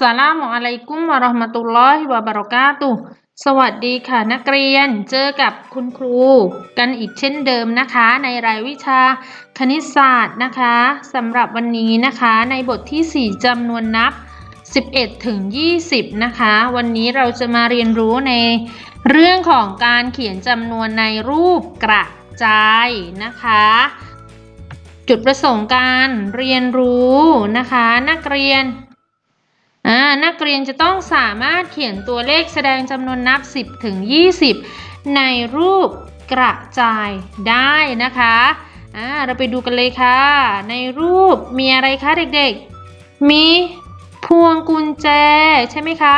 สลามุอะลัยกุมวะเราะห์มะตุลลอฮิวะบะเราะกาตุสวัสดีค่ะนักเรียนเจอกับคุณครูกันอีกเช่นเดิมนะคะ ในรายวิชาคณิตศาสตร์นะคะสำหรับวันนี้นะคะ ในบทที่ 4จำนวนนับ 11 ถึง 20 นะคะ วันนี้เราจะมาเรียนรู้ในเรื่องของการเขียนจำนวนในรูปกระจายนะคะจุดประสงค์การเรียนรู้นะคะ นักเรียน นักเรียนจะต้องสามารถเขียนตัวเลขแสดงจำนวนนับ 10 ถึง 20 ในรูปกระจายได้นะคะเราไปดูกันเลยค่ะ ในรูปมีอะไรคะเด็กๆ มีพวงกุญแจใช่ไหมคะ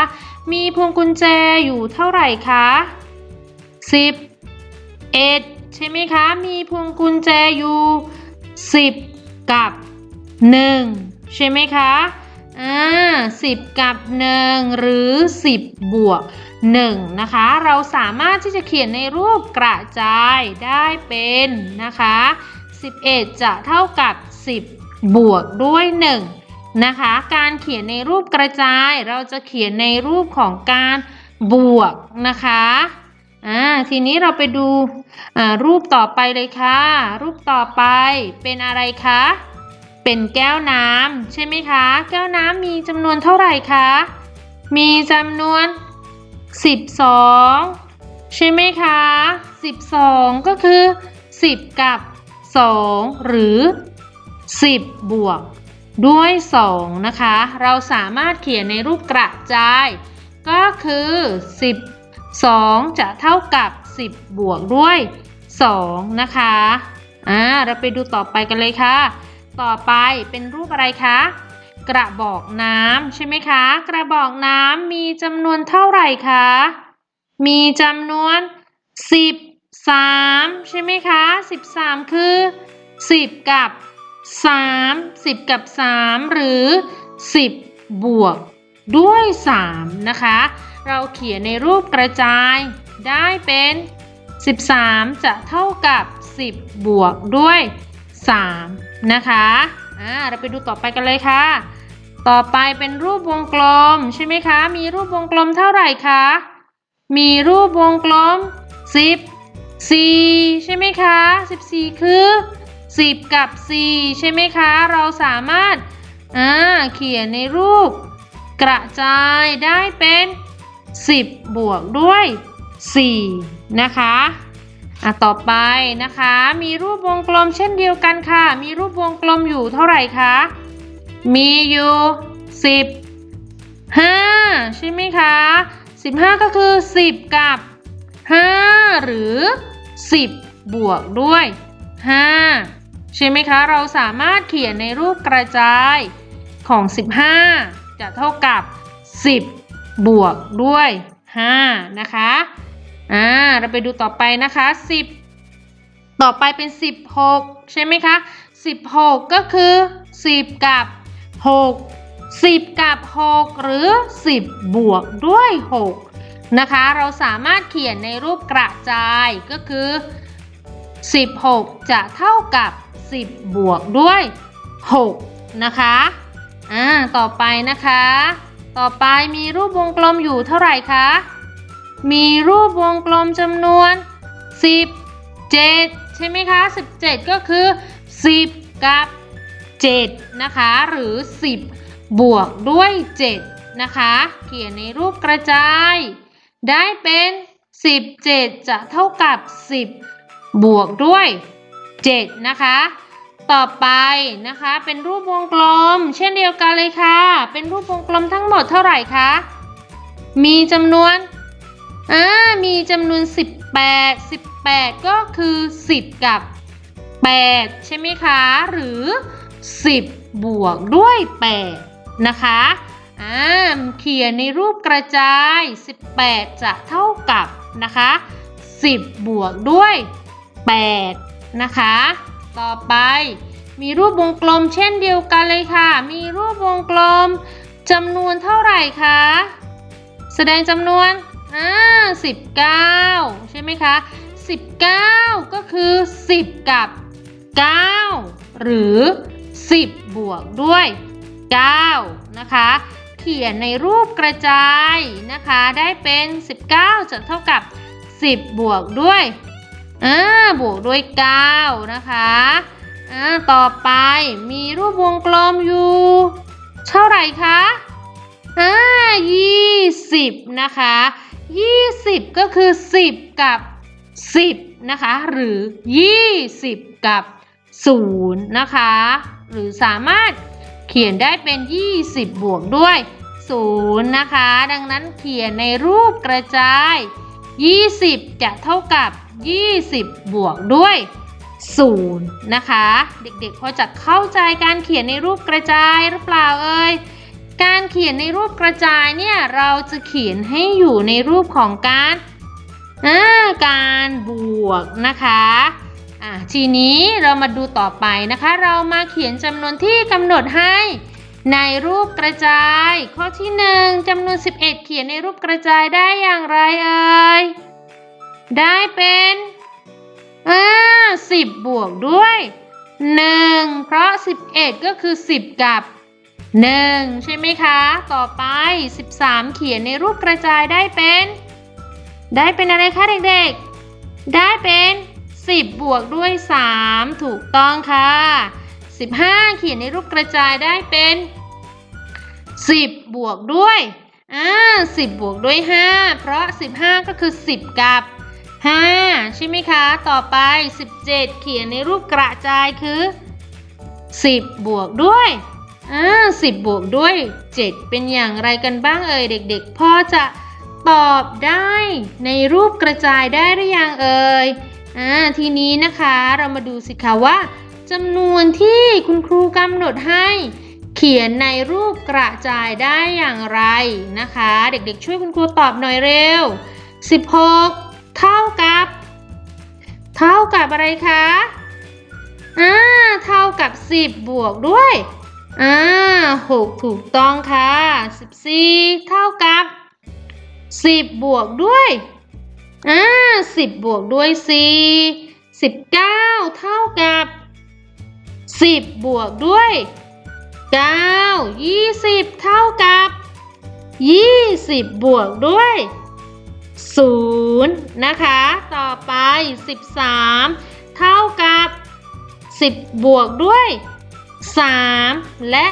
มีพวงกุญแจอยู่เท่าไหร่คะ10เอ็ดใช่ไหมคะ มีพวงกุญแจอยู่ 10 กับ 1 ใช่ไหมคะ อ่าสิบกับหนึ่งหรือสิบบวกหนึ่งนะคะ เราสามารถที่จะเขียนในรูปกระจายได้เป็นนะคะสิบเอ็ดจะเท่ากับสิบบวกด้วยหนึ่งนะคะ การเขียนในรูปกระจายเราจะเขียนในรูปของการบวกนะคะอ่าทีนี้เราไปดูอ่ารูปต่อไปเลยค่ะ รูปต่อไปเป็นอะไรคะ เป็นแก้วน้ำใช่ไหมคะ แก้วน้ำมีจำนวนเท่าไหร่คะ มีจำนวน 12 ใช่ไหมคะ 12 ก็คือ 10 กับ 2 หรือ 10 บวก ด้วย 2 นะคะ เราสามารถเขียนในรูปกระจาย ก็คือ 12 จะเท่ากับ 10 บวกด้วย 2 นะคะ อ่า เราไปดูต่อไปกันเลยค่ะ ต่อไปเป็นรูปอะไรคะ กระบอกน้ำใช่ไหมคะ กระบอกน้ำมีจำนวนเท่าไหร่คะ มีจำนวน 13 ใช่ไหมคะ 13 คือ 10 กับ 3 10 กับ 3 หรือ 10 บวกด้วย 3 นะคะ เราเขียนในรูปกระจายได้เป็น 13 จะเท่ากับ 10 บวกด้วย 3 นะคะอ่าเราไปดูต่อไปกันเลยค่ะ ต่อไปเป็นรูปวงกลมใช่ไหมคะ มีรูปวงกลมเท่าไหร่คะมีรูปวงกลม10 4ใช่ไหมคะ 14 คือ 10 กับ 4 ใช่ไหมคะ เราสามารถอ่าเขียนในรูป กระจายได้เป็น 10 บวกด้วย 4 นะคะ อะต่อไปนะคะ มีรูปวงกลมเช่นเดียวกันค่ะ มีรูปวงกลมอยู่เท่าไหร่คะ มีอยู่สิบห้าใช่ไหมคะสิบห้าก็คือสิบกับห้าหรือสิบบวกด้วยห้าใช่ไหมคะ เราสามารถเขียนในรูปกระจายของ 15 จะเท่ากับ 10 บวกด้วย 5 นะคะ อ่าเราไปดูต่อไปนะคะ 10 ต่อไปเป็น 16 ใช่ไหมคะ 16 ก็คือ 10 กับ 6 10 กับ 6 หรือ 10 บวกด้วย 6 นะคะ เราสามารถเขียนในรูปกระจายก็คือ 16 จะเท่ากับ 10 บวกด้วย 6 นะคะอ่าต่อไปนะคะ ต่อไปมีรูปวงกลมอยู่เท่าไหร่คะ มีรูปวงกลมจำนวน 17 ใช่ไหมคะ 17 ก็คือ 10 กับ 7 นะคะ หรือ 10 บวกด้วย 7 นะคะ เขียนในรูปกระจาย ได้เป็น 17 จะเท่ากับ 10 บวกด้วย 7 นะคะต่อไปนะคะเป็นรูปวงกลม เช่นเดียวกันเลยค่ะ เป็นรูปวงกลมทั้งหมดเท่าไหร่คะ มีจำนวน อ่ามีจำนวน 18 18 ก็คือ 10 กับ 8 ใช่ไหมคะ หรือ 10 บวกด้วย 8 นะคะอ่าเขียนในรูปกระจาย 18 จะเท่ากับนะคะ 10 บวกด้วย 8 นะคะ ต่อไปมีรูปวงกลมเช่นเดียวกันเลยค่ะ มีรูปวงกลมจำนวนเท่าไหร่คะ แสดงจำนวน อ่าสิบเก้าใช่ไหมคะสิบเก้าก็คือสิบกับเก้าหรือสิบบวกด้วยเก้านะคะเขียนในรูปกระจายนะคะได้เป็น 19 จะเท่ากับ 10 บวกด้วยอ่าบวกด้วย 9 นะคะอ่าต่อไปมีรูปวงกลมอยู่ เท่าไหร่คะอ่า20 นะคะ 20 ก็คือ 10 กับ 10 นะคะ หรือ 20 กับ 0 นะคะ หรือสามารถเขียนได้เป็น 20 บวกด้วย 0 นะคะ ดังนั้นเขียนในรูปกระจาย 20 จะเท่ากับ 20 บวกด้วย 0 นะคะ เด็กๆ พอจะเข้าใจการเขียนในรูปกระจายหรือเปล่าเอ่ย การเขียนในรูปกระจายเนี่ยเราจะเขียนให้อยู่ในรูปของการการบวกนะคะอ่าทีนี้เรามาดูต่อไปนะคะ เรามาเขียนจำนวนที่กำหนดให้ในรูปกระจาย ข้อที่ 1จำนวน 11 เขียนในรูปกระจายได้อย่างไรเอ่ยได้เป็นอ่า10บวกด้วย 1 เพราะ 11 ก็คือ 10 กับ 1 ใช่ไหมคะ ต่อไป 13 เขียนในรูปกระจายได้เป็น ได้เป็นอะไรคะเด็กๆ ได้เป็น 10 บวกด้วย 3 ถูกต้องค่ะ 15 เขียนในรูปกระจายได้เป็น 10 บวกด้วยอ่า10 บวกด้วย 5 เพราะ 15 ก็คือ 10 กับ 5 ใช่ไหมคะ ต่อไป 17 เขียนในรูปกระจายคือ 10 บวกด้วย อ่า10บบวกด้วย 7 เป็นอย่างไรกันบ้างเอ่ยเด็กๆพ่อจะตอบได้ในรูปกระจายได้หรือยังเอ่ยอ่าทีนี้นะคะเรามาดูสิคะว่าจำนวนที่คุณครูกำหนดให้ เขียนในรูปกระจายได้อย่างไรนะคะ เด็กๆ ช่วยคุณครูตอบหน่อยเร็ว 16 เท่ากับ เท่ากับอะไรคะอ่าเท่ากับ 10 บวกด้วย อ่าหกถูกต้องค่ะสิบสี่เท่ากับสิบบวกด้วยอ่าสิบบวกด้วยสี่สิบเก้าเท่ากับสิบบวกด้วยเก้ายี่สิบเท่ากับยี่สิบบวกด้วยศูนย์นะคะ ต่อไปสิบสามเท่ากับสิบบวกด้วย 3 และ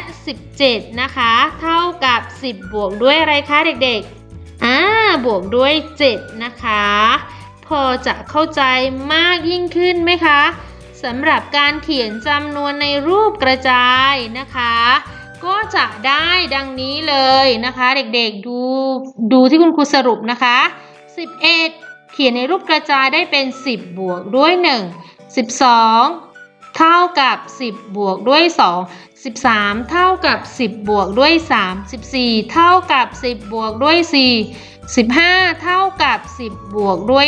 17 นะคะ เท่ากับ 10 บวกด้วยอะไรคะเด็กๆ อ่า บวกด้วย 7 นะคะ พอจะเข้าใจมากยิ่งขึ้นไหมคะสำหรับการเขียนจำนวนในรูปกระจายนะคะ ก็จะได้ดังนี้เลยนะคะ เด็กๆดูดูที่คุณครูสรุปนะคะ 11 เขียนในรูปกระจายได้เป็น 10 บวกด้วย 1 12 เท่ากับ 10 บวกด้วย 2 13 เท่ากับ 10 บวกด้วย 3 14 เท่ากับ 10 บวกด้วย 4 15 เท่ากับ 10 บวกด้วย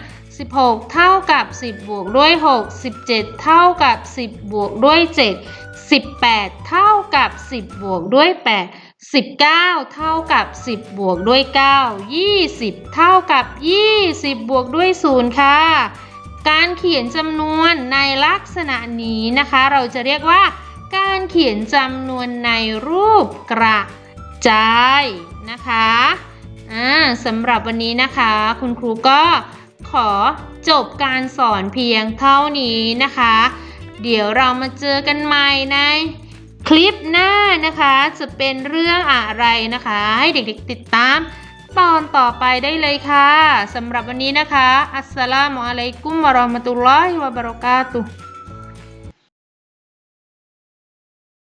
5 16 เท่ากับ 10 บวกด้วย 6 17 เท่ากับ 10 บวกด้วย 7 18 เท่ากับ 10 บวกด้วย 8 19 เท่ากับ 10 บวกด้วย 9 20 เท่ากับ 20 บวกด้วย 0 ค่ะ การเขียนจำนวนในลักษณะนี้นะคะ เราจะเรียกว่า การเขียนจำนวนในรูปกระจายนะคะอ่าสำหรับวันนี้นะคะ คุณครูก็ขอจบการสอนเพียงเท่านี้นะคะ เดี๋ยวเรามาเจอกันใหม่ในคลิปหน้านะคะ จะเป็นเรื่องอะไรนะคะ ให้เด็กๆติดตาม ตอนต่อไปได้เลยค่ะสำหรับวันนี้นะคะ อัสสลามุอะลัยกุมวะรอมะตุลลอฮิวะบะเราะกาตุฮ์